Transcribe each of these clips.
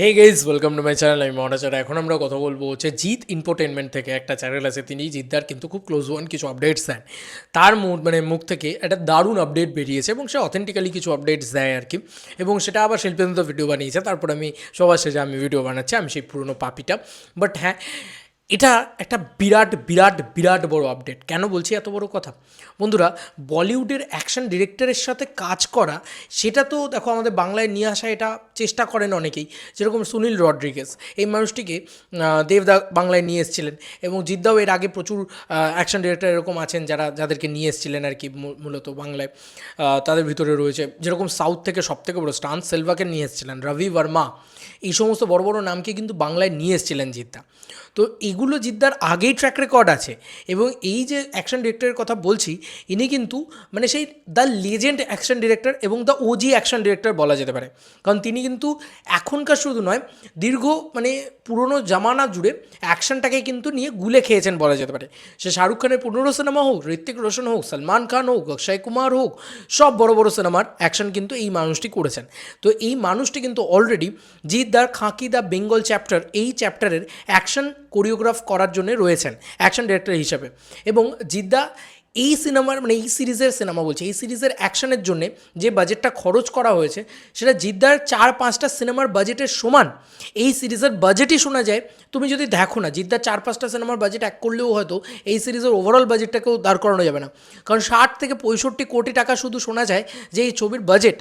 Hey guys welcome to my channel আমি মহারাজার এখন আমরা কথা বলব হচ্ছে জিৎ ইনফোটেনমেন্ট থেকে একটা চ্যানেল আছে। তিনি জিদ্দার কিন্তু খুব ক্লোজ ওয়ান কিছু আপডেটস দেন। তার মুখ মানে মুখ থেকে একটা দারুণ আপডেট বেরিয়েছে এবং সে অথেন্টিক্যালি কিছু আপডেটস দেয় আর কি। এবং সেটা আবার শিল্পেন্দ্র ভিডিও বানিয়েছে। তারপর আমি সবার শেষে আমি ভিডিও বানাচ্ছি, আমি সেই পুরনো পাপিটা। বাট হ্যাঁ এটা একটা বিরাট বিরাট বিরাট বড় আপডেট কেন বলছি এত বড় কথা? বন্ধুরা, বলিউডের অ্যাকশন ডিরেক্টরের সাথে কাজ করা, সেটা তো দেখো আমাদের বাংলায় নিয়ে আসা এটা চেষ্টা করেন অনেকেই। যেরকম সুনীল রড্রিগেস এই মানুষটিকে দেবদা বাংলায় নিয়ে এসেছিলেন এবং জিদ্দাও এর আগে প্রচুর অ্যাকশন ডিরেক্টর এরকম আছেন যারা, যাদেরকে নিয়ে এসেছিলেন আর কি মূলত বাংলায়। তাদের ভিতরে রয়েছে, যেরকম সাউথ থেকে সব থেকে বড় স্টান সেলভাকে নিয়ে এসেছিলেন, রবি বর্মা এই সমস্ত বড় বড় নামকে কিন্তু বাংলায় নিয়ে এসেছিলেন জিদ্দা তো এগুলো জিদ্দার আগেই ট্র্যাক রেকর্ড আছে। এবং এই যে অ্যাকশন ডিরেক্টরের কথা বলছি, ইনি কিন্তু মানে সেই দ্য লেজেন্ড অ্যাকশন ডিরেক্টর এবং দ্য ওজি অ্যাকশন ডিরেক্টর বলা যেতে পারে। কারণ তিনি কিন্তু এখনকার শুধু নয়, দীর্ঘ মানে পুরনো জামানা জুড়ে অ্যাকশনটাকে কিন্তু নিয়ে গুলে খেয়েছেন বলা যেতে পারে। সে শাহরুখ খানের পুনরো সিনেমা হোক ঋত্বিক রোশন হোক, সলমান খান হোক, অক্ষয় কুমার হোক, সব বড় বড় সিনেমার অ্যাকশন কিন্তু এই মানুষটি করেছেন। তো এই মানুষটি কিন্তু অলরেডি জিৎ দার খাঁকি দ্য বেঙ্গল চ্যাপ্টার এই চ্যাপ্টারের অ্যাকশন কোরিওগ্রাফ করার জন্য রয়েছেন অ্যাকশন ডিরেক্টর হিসাবে। এবং জিদ্দা এই সিনেমার মানে এই সিরিজের সিনেমা বলছে, এই সিরিজের অ্যাকশনের জন্য যে বাজেটটা খরচ করা হয়েছে, সেটা জিদ্দার চার পাঁচটা সিনেমার বাজেটের সমান। এই সিরিজের বাজেটই শোনা যায়, তুমি যদি দেখো না জিদ্দার চার পাঁচটা সিনেমার বাজেট এক করলেও হয়তো এই সিরিজের ওভারঅল বাজেটটাকেও দাঁড় করানো যাবে না। কারণ ষাট থেকে পঁয়ষট্টি কোটি টাকা শুধু শোনা যায় যে এই ছবির বাজেট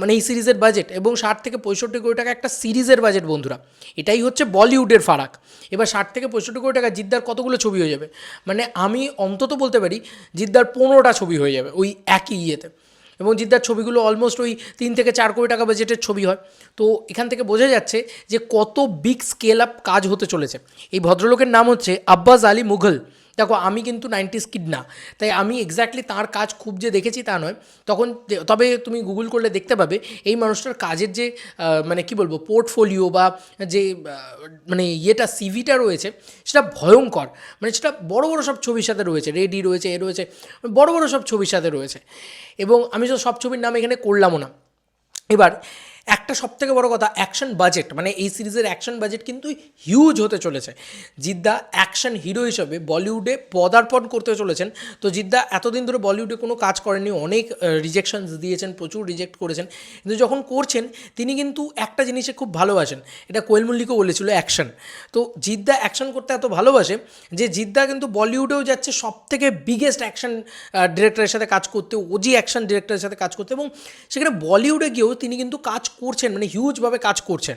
মানে এই সিরিজের বাজেট এবং ষাট থেকে পঁয়ষট্টি কোটি টাকা একটা সিরিজের বাজেট বন্ধুরা। এটাই হচ্ছে বলিউডের ফারাক। এবার ষাট থেকে পঁয়ষট্টি কোটি টাকা জিদ্দার কতগুলো ছবি হয়ে যাবে? মানে আমি অন্তত বলতে পারি জিদ্দার পনেরোটা ছবি হয়ে যাবে ওই একই ইয়েতে। এবং জিদ্দার ছবিগুলো অলমোস্ট ওই তিন থেকে চার কোটি টাকা বাজেটের ছবি হয়। তো এখান থেকে বোঝা যাচ্ছে যে কত বিগ স্কেল আপ কাজ হতে চলেছে। এই ভদ্রলোকের নাম হচ্ছে আব্বাস আলী মুঘল। দেখো, আমি কিন্তু নাইনটিস কিড না। তাই আমি এক্স্যাক্টলি তার কাজ খুব যে দেখেছি তা নয়। তখন তবে তুমি গুগল করলে দেখতে পাবে, এই মানুষটার কাজের যে মানে কি বলব পোর্টফোলিও বা যে মানে ইয়েটা সিভিটা রয়েছে, সেটা ভয়ঙ্কর। মানে সেটা বড় বড় সব ছবির সাথে রয়েছে রেডি রয়েছে, এ রয়েছে, বড় বড় সব ছবির সাথে রয়েছে। এবং আমি তো সব ছবির নাম এখানে করলামও না। এবার একটা সবথেকে বড় কথা অ্যাকশন বাজেট মানে এই সিরিজের অ্যাকশন বাজেট কিন্তু হিউজ হতে চলেছে। জিদ্দা অ্যাকশন হিরো হিসেবে বলিউডে পদার্পণ করতে চলেছেন। তো জিদ্দা এতদিন ধরে বলিউডে কোনো কাজ করেনি অনেক রিজেকশনস দিয়েছেন, প্রচুর রিজেক্ট করেছেন। কিন্তু যখন করছেন, তিনি কিন্তু একটা জিনিসে খুব ভালোবাসেন। এটা কোয়েল মল্লিকও বলেছিল অ্যাকশন তো জিদ্দা অ্যাকশন করতে এত ভালোবাসে যে জিদ্দা কিন্তু বলিউডেও যাচ্ছে সব থেকে বিগেস্ট অ্যাকশন ডিরেক্টরের সাথে কাজ করতে ওজি অ্যাকশন ডিরেক্টরের সাথে কাজ করতে এবং সেখানে বলিউডে গিয়েও তিনি কিন্তু কাজ করছেন মানে হিউজভাবে কাজ করছেন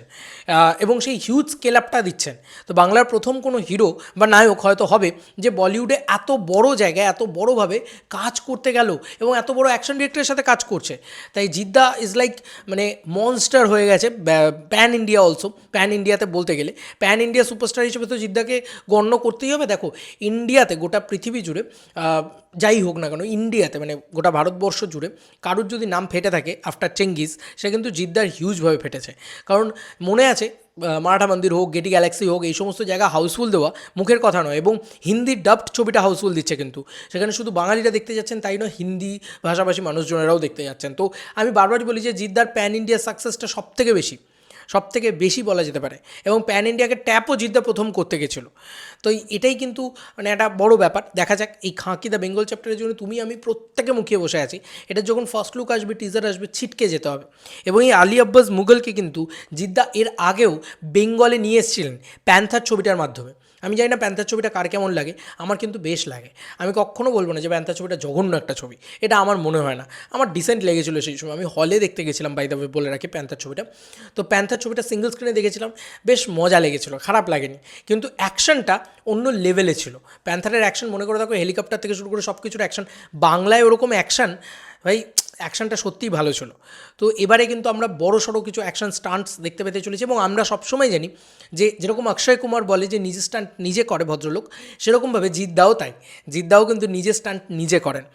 এবং সেই হিউজ স্কেল আপটা দিচ্ছেন। তো বাংলার প্রথম কোনো হিরো বা নায়ক হয়তো হবে যে বলিউডে এত বড় জায়গায়, এত বড়োভাবে কাজ করতে গেল এবং এত বড় অ্যাকশন ডিরেক্টরের সাথে কাজ করছে। তাই জিদ্দা ইজ লাইক মানে মনস্টার হয়ে গেছে প্যান ইন্ডিয়া অলসো প্যান ইন্ডিয়াতে বলতে গেলে। প্যান ইন্ডিয়া সুপারস্টার হিসেবে তো জিদ্দাকে গণ্য করতেই হবে। দেখো ইন্ডিয়াতে গোটা পৃথিবী জুড়ে যাই হোক না কেন ইন্ডিয়াতে মানে গোটা ভারতবর্ষ জুড়ে কারুর যদি নাম ফেটে থাকে আফটার চেঙ্গিস সে কিন্তু জিদ্দার হিউজভাবে ফেটেছে। কারণ মনে আছে মারাঠা মন্দির হোক গেটি গ্যালাক্সি হোক, এই সমস্ত জায়গা হাউসফুল দেওয়া মুখের কথা নয় এবং হিন্দি ডাবড ছবিটা হাউসফুল দিচ্ছে কিন্তু। সেখানে শুধু বাঙালিরা দেখতে যাচ্ছেন তাই নয়, হিন্দি ভাষাভাষী মানুষজনেরাও দেখতে যাচ্ছেন। তো আমি বারবারই বলি যে জিদ্দার প্যান ইন্ডিয়া সাকসেসটা সব থেকে বেশি। সব থেকে বেশি বলা যেতে পারে। এবং প্যান ইন্ডিয়াকে ট্যাপও জিদ্দা প্রথম করতে গেছিল। তো এটাই কিন্তু মানে একটা বড় ব্যাপার। দেখা যাক এই খাঁকি দ্য বেঙ্গল চ্যাপ্টারের জন্য তুমি আমি প্রত্যেকে মুখিয়ে বসে আছি। এটা যখন ফার্স্ট লুক আসবে টিজার আসবে, ছিটকে যেতে হবে। এবং এই আলী আব্বাস মুঘলকে কিন্তু জিদ্দা এর আগেও বেঙ্গলে নিয়ে এসেছিলেন প্যান্থার ছবিটার মাধ্যমে। আমি জানি না প্যান্থার ছবিটা কার কেমন লাগে, আমার কিন্তু বেশ লাগে। আমি কখনো বলব না যে প্যান্থার ছবিটা জঘন্য একটা ছবি, এটা আমার মনে হয় না। আমার ডিসেন্ট লেগেছিলো সেই সময়, আমি হলে দেখতে গেছিলাম বাই ওয়ে বলে রাখি প্যান্থার ছবিটা। তো প্যান্থার ছবিটা সিঙ্গেল স্ক্রিনে দেখেছিলাম, বেশ মজা লেগেছিলো, খারাপ লাগেনি। কিন্তু অ্যাকশনটা অন্য লেভেলে ছিল। প্যান্থারের অ্যাকশন মনে করে দেখো হেলিকপ্টার থেকে শুরু করে সব কিছুর অ্যাকশন বাংলায় ওরকম অ্যাকশন ভাই অ্যাকশনটা সত্যিই ভালো ছিল। তো এবারে কিন্তু আমরা বড় সড়ো কিছু অ্যাকশন স্টান্টস দেখতে পেতে চলেছি এবং আমরা সবসময় জানি যে যেরকম অক্ষয় কুমার বলে যে নিজে স্টান্ট নিজে করে ভদ্রলোক, সেরকমভাবে জিদ্দাও তাই। জিদ্দাও কিন্তু নিজে স্টান্ট নিজে করেন।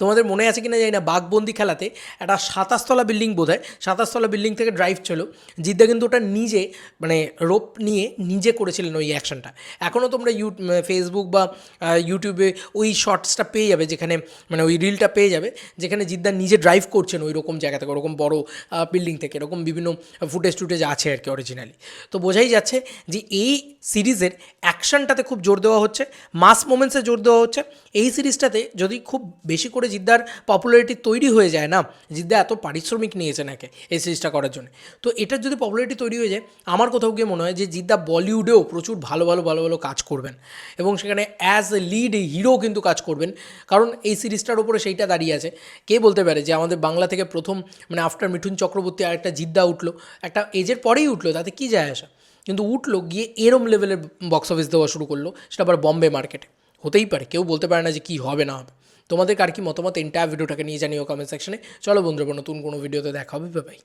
তোমাদের মনে আছে কিনা জানি না, বাঘবন্দি খেলাতে একটা সাতাশতলা বিল্ডিং বোধ হয় সাতাশতলা বিল্ডিং থেকে ড্রাইভ ছিল জিদ্দা কিন্তু ওটা নিজে মানে রোপ নিয়ে নিজে করেছিলেন ওই অ্যাকশনটা এখনও তোমরা ইউ ফেসবুক বা ইউটিউবে ওই শর্টসটা পেয়ে যাবে যেখানে মানে ওই রিলটা পেয়ে যাবে, যেখানে জিদ্দা নিজে ড্রাইভ ড্রাইভ করছেন ওই রকম জায়গা থেকে ওরকম বড় বিল্ডিং থেকে, এরকম বিভিন্ন ফুটেজ টুটেজ আছে আর কি অরিজিনালি তো বোঝাই যাচ্ছে যে এই সিরিজের অ্যাকশনটাতে খুব জোর দেওয়া হচ্ছে মাস মোমেন্টসে জোর দেওয়া হচ্ছে। এই সিরিজটাতে যদি খুব বেশি করে জিদ্দার পপুলারিটি তৈরি হয়ে যায় না, জিদ্দা এত পারিশ্রমিক নিয়েছে নাকি এই সিরিজটা করার জন্য। তো এটার যদি পপুলারিটি তৈরি হয়ে যায়, আমার কোথাও গিয়ে মনে হয় যে জিদ্দা বলিউডেও প্রচুর ভালো ভালো ভালো ভালো কাজ করবেন। এবং সেখানে অ্যাজ এ লিড হিরো কিন্তু কাজ করবেন। কারণ এই সিরিজটার উপরে সেইটা দাঁড়িয়ে আছে। কে বলতে পারে যে আমাদের বাংলা থেকে প্রথম মানে আফটার মিঠুন চক্রবর্তী আর একটা জিদ্দা উঠল, একটা এজের পরেই উঠল, তাতে কী যায় আসা? কিন্তু উঠল, গিয়ে এরম লেভেলের বক্স অফিস দেওয়া শুরু করল, সেটা আবার বম্বে মার্কেটে হতেই পারে, কেউ বলতে পারে না যে কী হবে না হবে। তোমাদের কার কি মতামত? এন্টায়ার ভিডিওটাকে নিয়ে জানিও কমেন্ট সেকশনে চলো বন্ধুরা, নতুন কোনো ভিডিওতে দেখা হবে বাই